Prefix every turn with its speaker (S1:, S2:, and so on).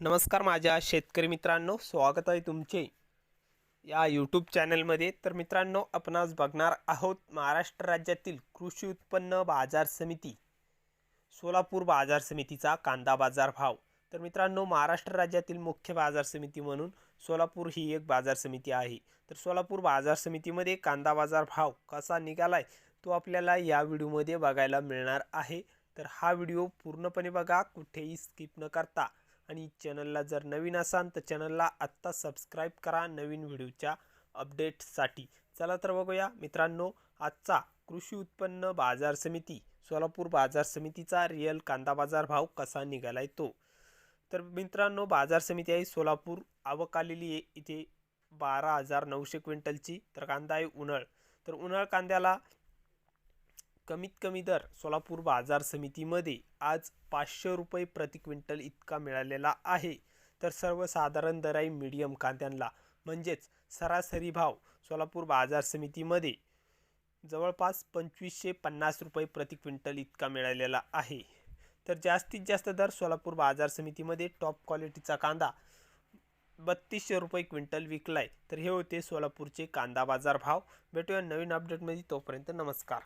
S1: नमस्कार माझ्या शेतकरी मित्रांनो स्वागत आहे तुमचे या यूट्यूब चॅनलमध्ये तर मित्रांनो आपणास बघणार आहोत महाराष्ट्र राज्यातील कृषी उत्पन्न बाजार समिती सोलापूर बाजार समितीचा कांदा बाजार भाव. तर मित्रांनो महाराष्ट्र राज्यातील मुख्य बाजार समिती म्हणून सोलापूर ही एक बाजार समिती आहे. तर सोलापूर बाजार समितीमध्ये कांदा बाजार भाव कसा निघालाय तो आपल्याला या व्हिडिओमध्ये बघायला मिळणार आहे. तर हा व्हिडिओ पूर्णपणे बघा कुठेही स्किप न करता. आणि चॅनलला जर नवीन असाल तर चॅनलला आत्ता सबस्क्राईब करा नवीन व्हिडिओच्या अपडेटसाठी चला तर बघूया. मित्रांनो आजचा कृषी उत्पन्न बाजार समिती सोलापूर बाजार समितीचा रिअल कांदा बाजार भाव कसा निघालाय तो? तर मित्रांनो बाजार समिती आहे सोलापूर. आवक आलेली आहे इथे बारा हजार नऊशे क्विंटलची. तर कांदा आहे उन्हाळ. तर उन्हाळ कांद्याला कमीत कमी दर सोलापूर बाजार समितीमध्ये आज पाचशे रुपये प्रति क्विंटल इतका मिळालेला आहे. तर सर्वसाधारण दर आहे मीडियम कांद्यांना म्हणजेच सरासरी भाव सोलापूर बाजार समितीमध्ये जवळपास पंचवीसशे पन्नास रुपये प्रति क्विंटल इतका मिळालेला आहे. तर जास्तीत जास्त दर सोलापूर बाजार समितीमध्ये टॉप क्वालिटीचा कांदा बत्तीसशे रुपये क्विंटल विकलाय. तर हे होते सोलापूरचे कांदा बाजार भाव. भेटूया नवीन अपडेटमध्ये तोपर्यंत नमस्कार.